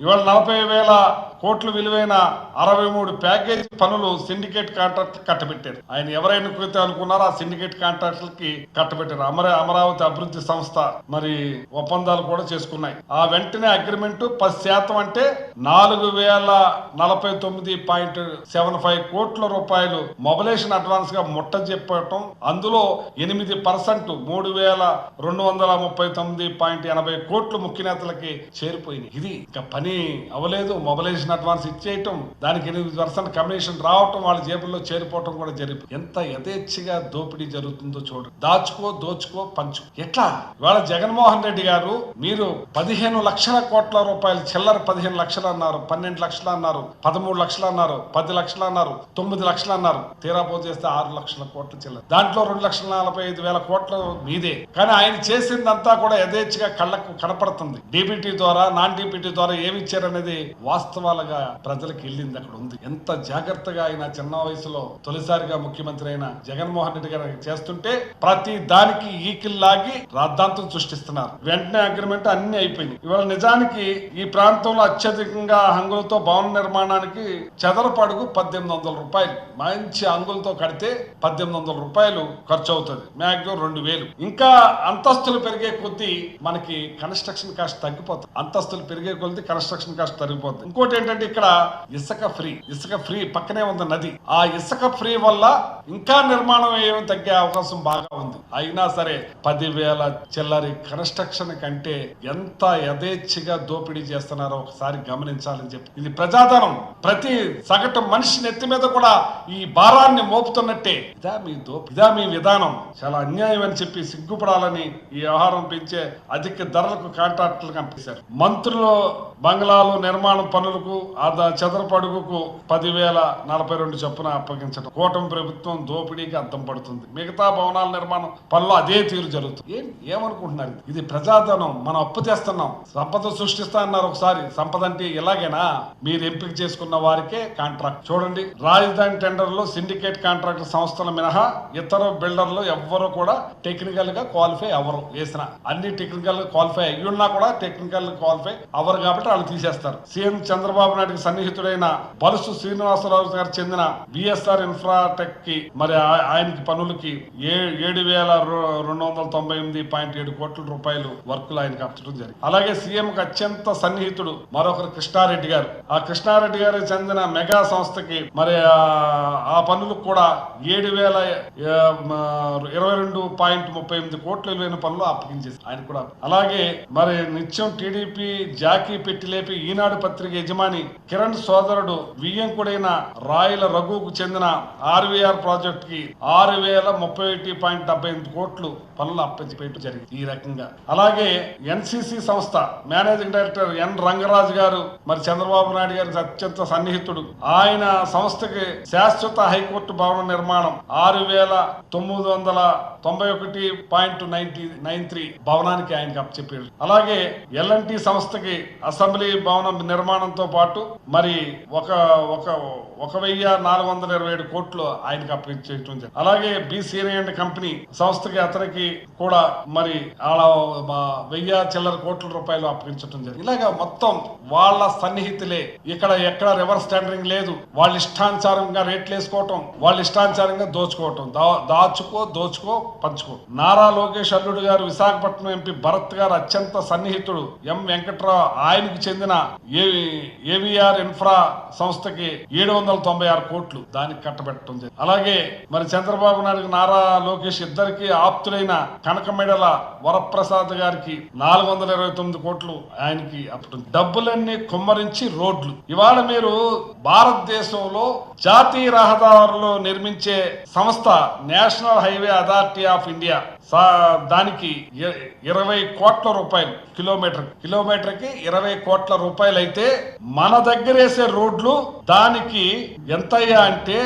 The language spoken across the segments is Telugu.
ఇవాళ నలభై వేల కోట్లు విలువైన అరవై మూడు ప్యాకేజ్ పనులు సిండికేట్ కాంట్రాక్ట్ కట్టబెట్టారు. ఆయన ఎవరైనా అనుకున్నారో ఆ సిండికేట్ కాంట్రాక్టులకి కట్టబెట్టారు. అమర అమరావతి అభివృద్ధి సంస్థ మరి ఒప్పందాలు కూడా చేసుకున్నాయి. ఆ వెంటనే అగ్రిమెంట్ పది శాతం అంటే నాలుగు వేల నలభై తొమ్మిది పాయింట్ సెవెన్ ఫైవ్ కోట్ల రూపాయలు మొబిలేషన్ అడ్వాన్స్గా ముట్ట చెప్పటం అందులో ఎనిమిది పర్సెంట్ మూడు వేల రెండు వందల ముప్పై తొమ్మిది పాయింట్ ఎనభై కోట్లు ముఖ్య నేతలకి చేరిపోయినాయి. ఇది ఇంకా పని అవ్వలేదు. కమిషన్ అడ్వాన్స్ ఇచ్చేయటం దానికి ఎనిమిది పర్సెంట్ కమిషన్ రావటం వాళ్ళ జేబుల్లో చేరిపోవటం కూడా జరిపి. ఎంత యథేచ్ఛగా దోపిడీ జరుగుతుందో చూడు. దాచుకో దోచుకో పంచు ఎట్లా? ఇవాళ జగన్మోహన్ రెడ్డి గారు మీరు పదిహేను లక్షల కోట్ల రూపాయలు చిల్లర పదిహేను లక్షలు అన్నారు పన్నెండు లక్షలు అన్నారు పదమూడు లక్షలు అన్నారు పది లక్షలు అన్నారు తొమ్మిది లక్షలు అన్నారు. తీరా పోతే చేస్తే ఆరు లక్షల కోట్ల చిల్లర. దాంట్లో రెండు లక్షల నలభై ఐదు వేల కోట్లు మీదే. కానీ ఆయన చేసిందంతా కూడా యథేచ్ఛగా కళ్ళకు కనపడుతుంది. డిబిటీ ద్వారా నాన్ డిబిటీ ద్వారా ఏమి ఇచ్చారనేది వాస్తవాలుగా ప్రజలకు వెళ్ళింది అక్కడ ఉంది. ఎంత జాగ్రత్తగా ఆయన చిన్న వయసులో తొలిసారిగా ముఖ్యమంత్రి అయిన జగన్మోహన్ రెడ్డి గారు చేస్తుంటే ప్రతి దానికి ఈకిల్లాగి రాద్ధాంతం సృష్టిస్తున్నారు. వెంటనే అగ్రిమెంట్ అన్ని అయిపోయినాయి. ఇవాళ నిజానికి ఈ ప్రాంతంలో అత్యధికంగా హంగులతో భవన నిర్మాణానికి చదరపడుగు పద్దెనిమిది వందల రూపాయలు. మంచి అంగులతో కడితే పద్దెనిమిది వందల రూపాయలు ఖర్చు అవుతుంది మాక్సిమం రెండు వేలు. ఇంకా అంతస్తులు పెరిగే కొద్దీ మనకి కన్స్ట్రక్షన్ కాస్ట్ తగ్గిపోతుంది. అంతస్తులు పెరిగే కొద్దీ కన్స్ట్రక్షన్ కాస్ట్ తగ్గిపోతుంది. ఇంకోటి ఏంటంటే ఇక్కడ ఇసుక ఫ్రీ ఇసుక ఫ్రీ పక్కనే ఉంది నది. ఆ ఇసుక ఫ్రీ వల్ల ఇంకా నిర్మాణం ఏమి తగ్గే అవకాశం బాగా ఉంది. అయినా సరే పదివేల చిల్లరి కన్స్ట్రక్షన్ కంటే ఎంత యథేచ్ఛగా దోపిడీ చేస్తున్నారో ఒకసారి గమనించాలని చెప్పి. ఇది ప్రజాధనం. ప్రతి సగటు మనిషి నెత్తి మీద కూడా ఈ భారాన్ని మోపుతున్నట్టే. ఇదా మీ దోపి ఇదా మీ విధానం. చాలా అన్యాయం అని చెప్పి సిగ్గుపడాలని ఈ వ్యవహారం పెంచే అధిక ధరలకు కాంట్రాక్టులు కనిపిస్తారు మంత్రులు బంగ్లాలు నిర్మాణం పనులకు ఆదా చదరపడుగుకు పదివేల నలభై రెండు చొప్పున అప్పగించడం కూటమి ప్రభుత్వం దోపిడీకి అద్దం పడుతుంది. మిగతా భవనాల నిర్మాణం పనులు అదే తీరు జరుగుతుంది. ఏం ఏమనుకుంటున్నారు? ఇది ప్రజాధనం. మనం అప్పు తెస్తున్నాం. సంపద సృష్టిస్తా అన్నారు ఒకసారి. సంపద అంటే ఇలాగేనా? మీరు ఎంపిక చేసుకున్న వారికే కాంట్రాక్ట్. చూడండి. రాజధాని టెండర్లో సిండికేట్ కాంట్రాక్ట్ సంస్థల మినహా ఇతర బిల్డర్లు ఎవ్వరు కూడా టెక్నికల్గా క్వాలిఫై అవ్వరు. వేసిన అన్ని టెక్నికల్ క్వాలిఫై అయ్యున్నా కూడా టెక్నికల్ క్వాలిఫై అవ్వరు కాబట్టి వాళ్ళు తీసేస్తారు. సీఎం చంద్రబాబు నాయుడుకి సన్నిహితుడైన బలుసు శ్రీనివాసరావు గారు చెందిన బిఎస్ఆర్ ఇన్ఫ్రాటెక్కి మరి ఆ- ఆయనకి పనులకి ఏ ఏడు వేల రెండు వందల తొంభై ఎనిమిది పాయింట్ ఏడు కోట్ల రూపాయలు వర్కులు ఆయనకి అప్పచడం జరిగింది. అలాగే సీఎం కి అత్యంత సన్నిహితుడు మరొకరు కృష్ణారెడ్డి గారు. ఆ కృష్ణారెడ్డి గారికి చెందిన మెగా సంస్థకి మరి ఆ- ఆ పనులకు కూడా ఏడు వేల ఇరవై రెండు పాయింట్ ముప్పై ఎనిమిది కోట్ల విలువైన పనులు అప్పగించేసి ఆయన కూడా అలాగే మరి నిత్యం టీడీపీ జాకీ పెట్టి లేపి ఈనాడు పత్రిక యజమాని కిరణ్ సోదరుడు వియ్యంకుడైన రాయల రఘుకు చెందిన ఆర్వీఆర్ ప్రాజెక్ట్కి ఆరు వేల ముప్పై ఒకటి పాయింట్ డెబ్బై ఎనిమిది కోట్లు పనులు అప్పగించడం జరిగింది ఈ రకంగా. అలాగే ఎన్సిసి సంస్థ మేనేజింగ్ డైరెక్టర్ ఎన్ రంగరాజు గారు మరి చంద్రబాబు నాయుడు గారి అత్యంత సన్నిహితుడు. ఆయన సంస్థకి శాశ్వత హైకోర్టు భవన నిర్మాణం ఆరు వేల తొమ్మిది వందల తొంభై ఒకటి పాయింట్ నైన్టీ నైన్ త్రీ భవనానికి ఆయనకి అప్పచెప్పారు అలాగే ఎల్ఎన్టీ సంస్థకి అసెంబ్లీ భవనం నిర్మాణంతో పాటు మరి ఒక ఒక ఒక వెయ్యి నాలుగు వందల ఇరవై ఏడు కోట్లు ఆయనకి అప్పించేయటం జరిగింది. అలాగే బీసీ అండ్ కంపెనీ సంస్థకి అతనికి కూడా మరి అలా వెయ్యి చిల్లర కోట్ల రూపాయలు అప్పగించడం జరిగింది. ఇలాగా మొత్తం వాళ్ళ సన్నిహితులే ఇక్కడ ఎక్కడ రివర్స్ టెండరింగ్ లేదు. వాళ్ళ ఇష్టానుసారంగా రేట్లు వేసుకోవటం వాళ్ళ ఇష్టానుసారంగా దోచుకోవటం దా- దాచుకో దోచుకో పంచుకో. నారా లోకేష్ అల్లుడు గారు విశాఖపట్నం ఎంపీ భరత్ గారు అత్యంత సన్నిహితుడు. ఎం వెంకట్రావు ఆయనకు చెందిన ఏ ఏవిఆర్ ఇన్ఫ్రా సంస్థకి ఏడు వందల తొంభై ఆరు కోట్లు దానికి కట్టబెట్టడం జరిగింది. అలాగే మరి చంద్రబాబు నాయుడు నారా లోకేష్ ఇద్దరికి ఆప్తులైన కనకమెడల వరప్రసాద్ గారికి నాలుగు వందల ఇరవై తొమ్మిది కోట్లు ఆయనకి అప్పుడు డబ్బులన్నీ కుమ్మరించి రోడ్లు. ఇవాళ మీరు భారతదేశంలో జాతీయ రహదారులు నిర్మించే సంస్థ National Highway Authority of India దానికి ఇరవై కోట్ల రూపాయలు కిలోమీటర్ కిలోమీటర్కి ఇరవై కోట్ల రూపాయలు అయితే మన దగ్గరేసే రోడ్లు దానికి ఎంతయ్యా అంటే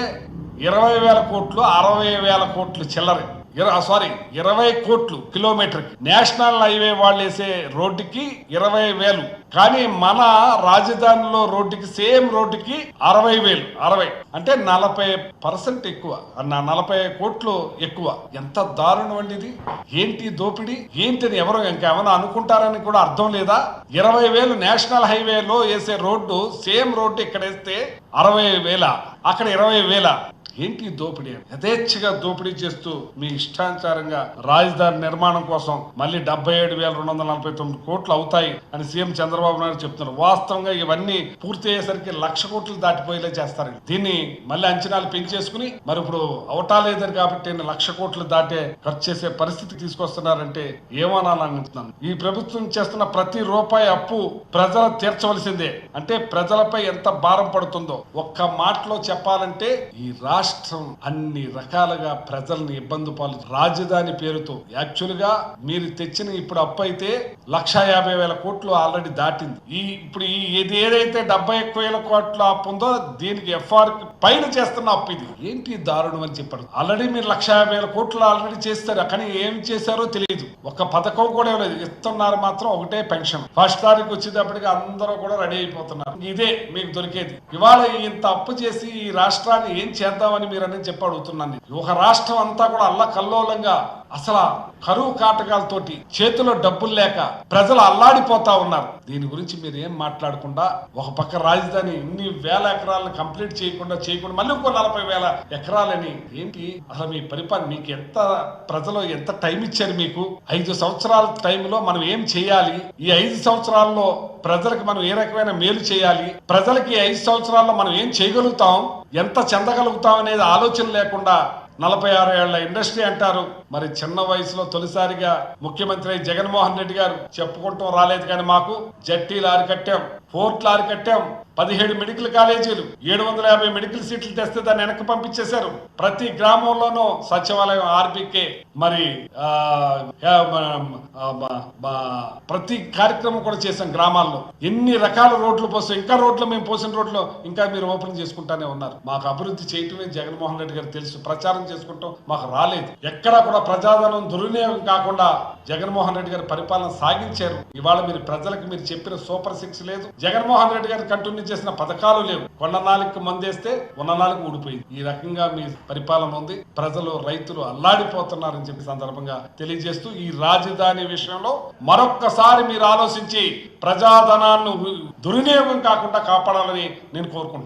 ఇరవై వేల కోట్లు అరవై వేల కోట్లు చిల్లర. సారీ ఇరవై కోట్లు కిలోమీటర్ నేషనల్ హైవే వాళ్ళు వేసే రోడ్డుకి ఇరవై వేలు. కానీ మన రాజధానిలో రోడ్డుకి సేమ్ రోడ్డుకి అరవై వేలు అరవై. అంటే నలభై పర్సెంట్ ఎక్కువ. అన్న నలభై కోట్లు ఎక్కువ. ఎంత దారుణం అండి ఇది? ఏంటి దోపిడీ? ఏంటని ఎవరు ఇంకేమైనా అనుకుంటారని కూడా అర్థం లేదా? ఇరవై వేలు నేషనల్ హైవేలో వేసే రోడ్డు సేమ్ రోడ్డు ఇక్కడ వేస్తే అరవై వేల. అక్కడ ఇరవై వేల. ఏంటి దోపిడీ? యథేచ్ఛగా దోపిడీ చేస్తూ మీ ఇష్టానుసారంగా రాజధాని నిర్మాణం కోసం మళ్ళీ డెబ్బై ఏడు వేల రెండు వందల నలభై తొమ్మిది కోట్లు అవుతాయి అని సీఎం చంద్రబాబు నాయుడు చెప్తున్నారు. వాస్తవంగా ఇవన్నీ పూర్తి అయ్యేసరికి లక్ష కోట్లు దాటిపోయేలా చేస్తారు. దీన్ని మళ్ళీ అంచనాలు పెంచేసుకుని మరి ఇప్పుడు అవటాలేదని కాబట్టి లక్ష కోట్లు దాటే ఖర్చు చేసే పరిస్థితి తీసుకొస్తున్నారంటే ఏమనాలనుకుంటున్నాను ఈ ప్రభుత్వం చేస్తున్న ప్రతి రూపాయి అప్పు ప్రజలు తీర్చవలసిందే. అంటే ప్రజలపై ఎంత భారం పడుతుందో ఒక్క మాటలో చెప్పాలంటే ఈ రాష్ట్ర రాష్ట్రం అన్ని రకాలుగా ప్రజల్ని ఇబ్బంది పాలు రాజధాని పేరుతో. యాక్చువల్గా మీరు తెచ్చిన ఇప్పుడు అప్పు అయితే లక్ష యాభై వేల కోట్లు ఆల్రెడీ దాటింది. ఈ ఇప్పుడు ఈ ఇది ఏదైతే డెబ్బై ఎక్కువ వేల కోట్ల అప్పు ఉందో దీనికి ఎఫ్ఆర్ పైన చేస్తున్న అప్పు ఇది. ఏంటి దారుణం అని చెప్పారు ఆల్రెడీ మీరు లక్ష యాభై వేల కోట్లు ఆల్రెడీ చేస్తారు. కానీ ఏం చేశారో తెలియదు. ఒక్క పథకం కూడా ఇవ్వలేదు. ఇస్తున్నారు మాత్రం ఒకటే పెన్షన్. ఫస్ట్ తారీఖు వచ్చేటప్పటికి అందరూ కూడా రెడీ అయిపోతున్నారు. ఇదే మీకు దొరికేది. ఇవాళ ఇంత అప్పు చేసి ఈ రాష్ట్రాన్ని ఏం చేద్దాం చేద్దామని మీరు అనేది చెప్పి అడుగుతున్నాను ఒక రాష్ట్రం అంతా కూడా అల్ల కల్లోలంగా అసలు కరువు కాటకాలతోటి చేతిలో డబ్బులు లేక ప్రజలు అల్లాడిపోతా ఉన్నారు. దీని గురించి మీరు ఏం మాట్లాడకుండా ఒక పక్క రాజధాని ఇన్ని వేల ఎకరాలను కంప్లీట్ చేయకుండా చేయకుండా మళ్ళీ ఇంకో నలభై వేల ఎకరాలని ఏంటి? అసలు మీ పరిపాలన మీకు ఎంత ప్రజలు ఎంత టైం ఇచ్చారు మీకు? ఐదు సంవత్సరాల టైంలో మనం ఏం చేయాలి? ఈ ఐదు సంవత్సరాల్లో ప్రజలకు మనం ఏ రకమైన మేలు చేయాలి? ప్రజలకి ఐదు సంవత్సరాల్లో మనం ఏం చేయగలుగుతాం? ఎంత చెందగలుగుతాం అనేది ఆలోచన లేకుండా నలభై ఆరు ఏళ్ళ ఇండస్ట్రీ అంటారు. మరి చిన్న వయసులో తొలిసారిగా ముఖ్యమంత్రి జగన్మోహన్ రెడ్డి గారు చెప్పుకుంటూ రాలేదు కానీ మాకు జట్టీలు ఆరికట్టాం ఫోర్ట్లు ఆరికట్టాం పదిహేడు మెడికల్ కాలేజీలు ఏడు వందల యాభై మెడికల్ సీట్లు తెస్తే దాన్ని వెనక్కి పంపించేశారు. ప్రతి గ్రామంలోనూ సచివాలయం ఆర్బీకే మరి ప్రతి కార్యక్రమం కూడా చేశాం గ్రామాల్లో. ఎన్ని రకాల రోడ్లు పోసాం ఇంకా రోడ్లు మేము పోసిన రోడ్లు ఇంకా మీరు ఓపెన్ చేసుకుంటానే ఉన్నారు. మాకు అభివృద్ధి చేయటమే జగన్మోహన్ రెడ్డి గారు తెలుసు. ప్రచారం చేసుకుంటాం మాకు రాలేదు. ఎక్కడా కూడా ప్రజాధనం దుర్వినియోగం కాకుండా జగన్మోహన్ రెడ్డి గారు పరిపాలన సాగించారు. ఇవాళ మీరు ప్రజలకు మీరు చెప్పిన సూపర్ సిక్స్ లేదు. జగన్మోహన్ రెడ్డి గారు కంటిన్యూ చేసిన పథకాలు లేవు. కొండ నాలుగు మందేస్తే ఉన్న నాలుగు ఊడిపోయింది. ఈ రకంగా మీ పరిపాలన ఉంది. ప్రజలు రైతులు అల్లాడిపోతున్నారని చెప్పి సందర్భంగా తెలియజేస్తూ ఈ రాజధాని విషయంలో మరొక్కసారి మీరు ఆలోచించి ప్రజాధనాన్ని దుర్వినియోగం కాకుండా కాపాడాలని నేను కోరుకుంటున్నాను.